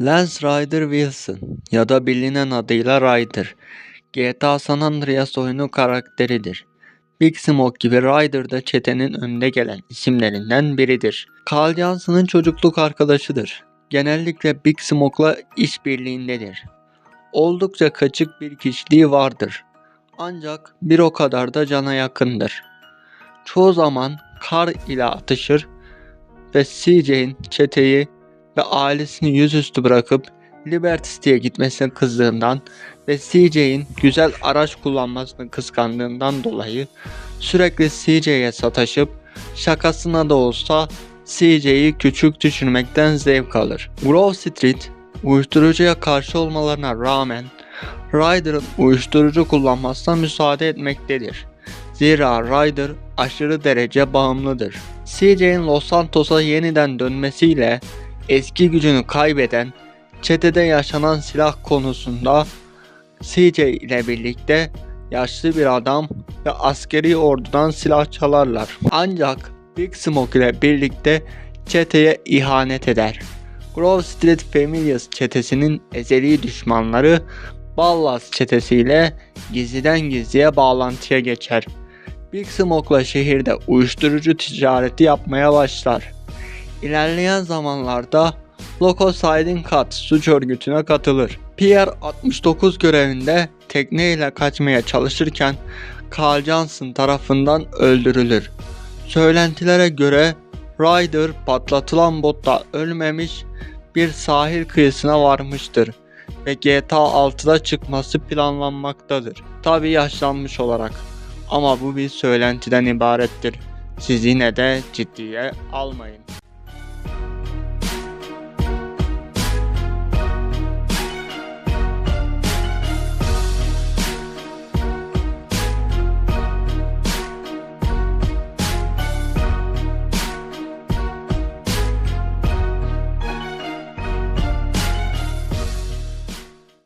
Lance Ryder Wilson ya da bilinen adıyla Ryder, GTA San Andreas oyunu karakteridir. Big Smoke gibi Ryder da çetenin önde gelen isimlerinden biridir. Carl Johnson'ın çocukluk arkadaşıdır. Genellikle Big Smoke'la işbirliğindedir. Oldukça kaçık bir kişiliği vardır. Ancak bir o kadar da cana yakındır. Çoğu zaman Carl ile atışır ve CJ'in çeteyi ve ailesini yüzüstü bırakıp Liberty City'ye gitmesine kızdığından ve CJ'in güzel araç kullanmasını kıskandığından dolayı sürekli CJ'ye sataşıp şakasına da olsa CJ'yi küçük düşürmekten zevk alır. Grove Street uyuşturucuya karşı olmalarına rağmen Ryder'ın uyuşturucu kullanmasına müsaade etmektedir. Zira Ryder aşırı derece bağımlıdır. CJ'in Los Santos'a yeniden dönmesiyle eski gücünü kaybeden çetede yaşanan silah konusunda CJ ile birlikte yaşlı bir adam ve askeri ordudan silah çalarlar. Ancak Big Smoke ile birlikte çeteye ihanet eder. Grove Street Familias çetesinin ezeli düşmanları Ballas çetesiyle gizliden gizliye bağlantıya geçer. Big Smoke'la şehirde uyuşturucu ticareti yapmaya başlar. İlerleyen zamanlarda Loco Siding Cut suç örgütüne katılır. Pierre 69 görevinde tekneyle kaçmaya çalışırken Carl Johnson tarafından öldürülür. Söylentilere göre Ryder patlatılan botta ölmemiş bir sahil kıyısına varmıştır ve GTA 6'da çıkması planlanmaktadır. Tabi yaşlanmış olarak. Ama bu bir söylentiden ibarettir. Siz yine de ciddiye almayın.